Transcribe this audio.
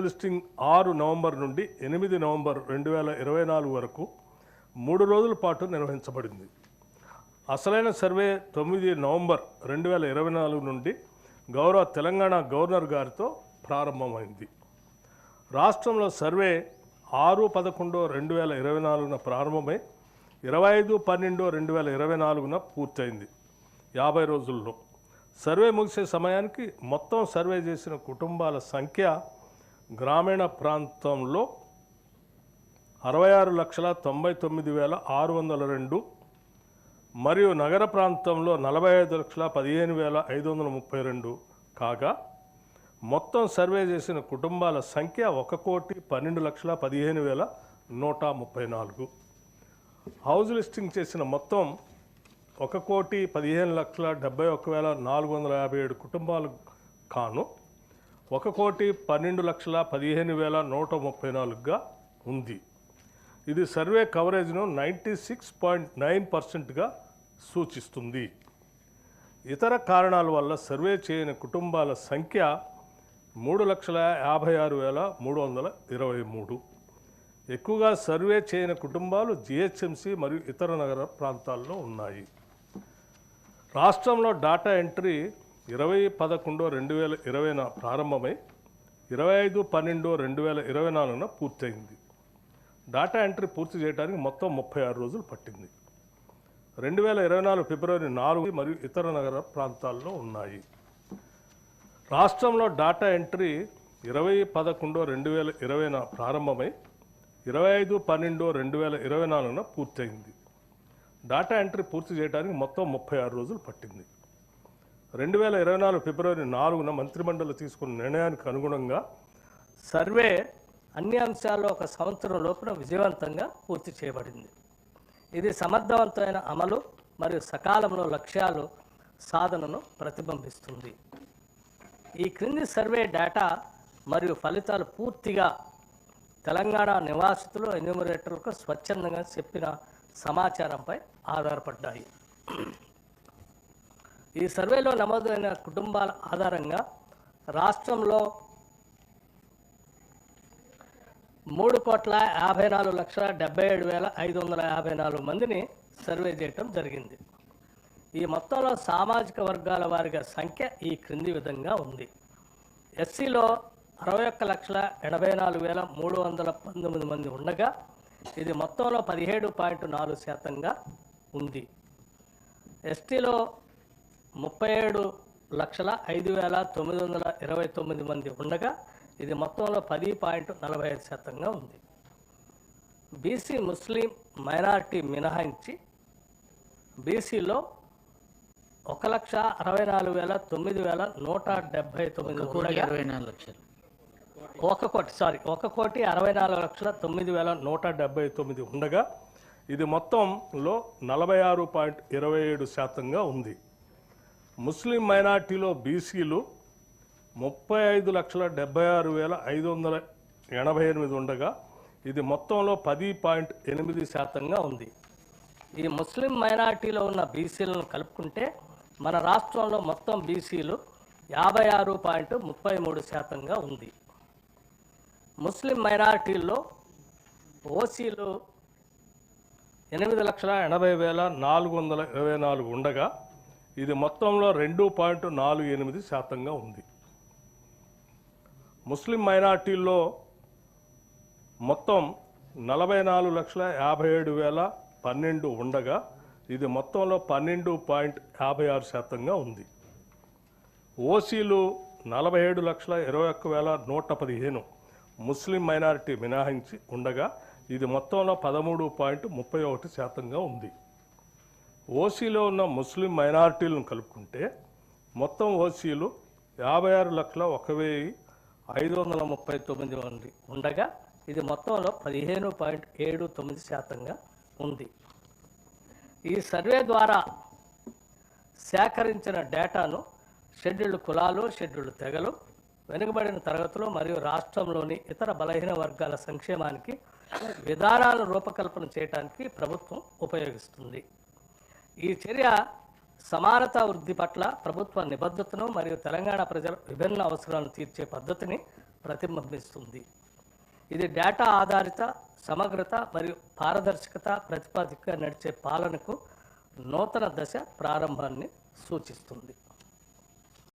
Listing ఆరు November నుండి ఎనిమిది నవంబర్ రెండు వేల ఇరవై నాలుగు వరకు మూడు రోజుల పాటు నిర్వహించబడింది. అసలైన సర్వే తొమ్మిది నవంబర్ రెండు వేల ఇరవై నాలుగు నుండి గౌరవ తెలంగాణ గవర్నర్ గారితో ప్రారంభమైంది. రాష్ట్రంలో సర్వే ఆరు పదకొండు రెండు వేల ఇరవై నాలుగున ప్రారంభమై ఇరవై ఐదు పన్నెండు రెండు వేల ఇరవై నాలుగున పూర్తయింది. యాభై రోజుల్లో సర్వే ముగిసే సమయానికి మొత్తం సర్వే చేసిన కుటుంబాల సంఖ్య గ్రామీణ ప్రాంతంలో అరవై ఆరు లక్షల తొంభై తొమ్మిది వేల ఆరు వందల రెండు మరియు నగర ప్రాంతంలో నలభై ఐదు లక్షల పదిహేను వేల ఐదు వందల ముప్పై రెండు కాగా మొత్తం సర్వే చేసిన కుటుంబాల సంఖ్య ఒక కోటి పన్నెండు లక్షల పదిహేను వేల నూట ముప్పై నాలుగు. హౌస్ లిస్టింగ్ చేసిన మొత్తం ఒక కోటి పదిహేను లక్షల డెబ్బై ఒక వేల నాలుగు వందల యాభై ఏడు కుటుంబాలు కాను ఒక కోటి పన్నెండు లక్షల పదిహేను వేల నూట ముప్పై నాలుగుగా ఉంది. ఇది సర్వే కవరేజ్ను నైంటీ సిక్స్ పాయింట్ నైన్ పర్సెంట్గా సూచిస్తుంది. ఇతర కారణాల వల్ల సర్వే చేయని కుటుంబాల సంఖ్య మూడు లక్షల యాభై ఆరు వేల మూడు వందల ఇరవై మూడు. ఎక్కువగా సర్వే చేయని కుటుంబాలు జిహెచ్ఎంసి మరియు ఇతర నగర ప్రాంతాల్లో ఉన్నాయి. రాష్ట్రంలో డాటా ఎంట్రీ ఇరవై పదకొండు రెండు వేల ఇరవైన ప్రారంభమై ఇరవై ఐదు పన్నెండు రెండు వేల ఇరవై నాలుగున పూర్తయింది. డాటా ఎంట్రీ పూర్తి చేయడానికి మొత్తం ముప్పై ఆరు రోజులు పట్టింది. రెండు వేల ఇరవై నాలుగు ఫిబ్రవరి నాలుగు మరియు ఇతర నగర ప్రాంతాల్లో ఉన్నాయి. రాష్ట్రంలో డాటా ఎంట్రీ ఇరవై పదకొండు రెండు వేల ఇరవైన ప్రారంభమై ఇరవై ఐదు పన్నెండు రెండు వేల ఇరవై నాలుగున పూర్తయింది. డాటా ఎంట్రీ పూర్తి చేయడానికి మొత్తం ముప్పై ఆరు రోజులు పట్టింది. రెండు వేల ఇరవై నాలుగు ఫిబ్రవరి నాలుగున మంత్రిమండలి తీసుకున్న నిర్ణయానికి అనుగుణంగా సర్వే అన్ని అంశాల్లో ఒక సంవత్సరం లోపున విజయవంతంగా పూర్తి చేయబడింది. ఇది సమర్థవంతమైన అమలు మరియు సకాలంలో లక్ష్యాలు సాధనను ప్రతిబింబిస్తుంది. ఈ క్రింది సర్వే డేటా మరియు ఫలితాలు పూర్తిగా తెలంగాణ నివాసితులు ఎన్యూమరేటర్లకు స్వచ్ఛందంగా చెప్పిన సమాచారంపై ఆధారపడ్డాయి. ఈ సర్వేలో నమోదైన కుటుంబాల ఆధారంగా రాష్ట్రంలో మూడు కోట్ల యాభై నాలుగు లక్షల డెబ్బై ఏడు వేల ఐదు వందల యాభై నాలుగు మందిని సర్వే చేయటం జరిగింది. ఈ మొత్తంలో సామాజిక వర్గాల వారిగా సంఖ్య ఈ క్రింది విధంగా ఉంది. ఎస్సీలో అరవై ఒక్క లక్షల ఎనభై నాలుగు వేల మూడు వందల పంతొమ్మిది మంది ఉండగా ఇది మొత్తంలో పదిహేడు పాయింట్ నాలుగు శాతంగా ఉంది. ఎస్టీలో ముప్పై ఏడు లక్షల ఐదు వేల తొమ్మిది వందల ఇరవై తొమ్మిది మంది ఉండగా ఇది మొత్తంలో పది పాయింట్ నలభై ఐదు శాతంగా ఉంది. బీసీ ముస్లిం మైనారిటీ మినహాయించి బీసీలో ఒక లక్ష అరవై నాలుగు వేల తొమ్మిది వేల నూట డెబ్బై తొమ్మిది ఇరవై నాలుగు లక్షలు. ఒక కోటి సారీ ఒక కోటి అరవై నాలుగు లక్షల తొమ్మిది వేల నూట డెబ్బై తొమ్మిది ఉండగా ఇది మొత్తంలో నలభై ఆరు పాయింట్ ఇరవై ఏడు శాతంగా ఉంది. ముస్లిం మైనార్టీలో బీసీలు ముప్పై ఐదు లక్షల డెబ్బై ఆరు వేల ఐదు వందల ఎనభై ఎనిమిది ఉండగా ఇది మొత్తంలో పది పాయింట్ ఎనిమిది శాతంగా ఉంది. ఈ ముస్లిం మైనార్టీలో ఉన్న బీసీలను కలుపుకుంటే మన రాష్ట్రంలో మొత్తం బీసీలు యాభై ఆరు పాయింట్ ముప్పై మూడు శాతంగా ఉంది. ముస్లిం మైనార్టీల్లో ఓసీలు ఎనిమిది లక్షల ఎనభై వేల నాలుగు వందల ఇరవై నాలుగు ఉండగా ఇది మొత్తంలో రెండు పాయింట్ నాలుగు ఎనిమిది శాతంగా ఉంది. ముస్లిం మైనార్టీల్లో మొత్తం నలభై నాలుగు లక్షల యాభై ఏడు వేల పన్నెండు ఉండగా ఇది మొత్తంలో పన్నెండు పాయింట్ యాభై ఆరు శాతంగా ఉంది. ఓసీలు నలభై ఏడు లక్షల ఇరవై ఒక్క వేల నూట పదిహేను ముస్లిం మైనారిటీ మినహాయించి ఉండగా ఇది మొత్తంలో పదమూడు పాయింట్ ముప్పై ఒకటి శాతంగా ఉంది. ఓసీలో ఉన్న ముస్లిం మైనారిటీలను కలుపుకుంటే మొత్తం ఓసీలు యాభై ఆరు లక్షల ఒక వెయ్యి ఐదు వందల ముప్పై తొమ్మిది మంది ఉండగా ఇది మొత్తంలో పదిహేను పాయింట్ ఏడు తొమ్మిది శాతంగా ఉంది. ఈ సర్వే ద్వారా సేకరించిన డేటాను షెడ్యూల్డ్ కులాలు షెడ్యూల్డ్ తెగలు వెనుకబడిన తరగతులు మరియు రాష్ట్రంలోని ఇతర బలహీన వర్గాల సంక్షేమానికి విధానాలను రూపకల్పన చేయడానికి ప్రభుత్వం ఉపయోగిస్తుంది. ఈ చర్య సమానత వృద్ధి పట్ల ప్రభుత్వ నిబద్ధతను మరియు తెలంగాణ ప్రజల విభిన్న అవసరాలను తీర్చే పద్ధతిని ప్రతిబింబిస్తుంది. ఇది డేటా ఆధారిత సమగ్రత మరియు పారదర్శకత ప్రతిపాదికగా నడిచే పాలనకు నూతన దశ ప్రారంభాన్ని సూచిస్తుంది.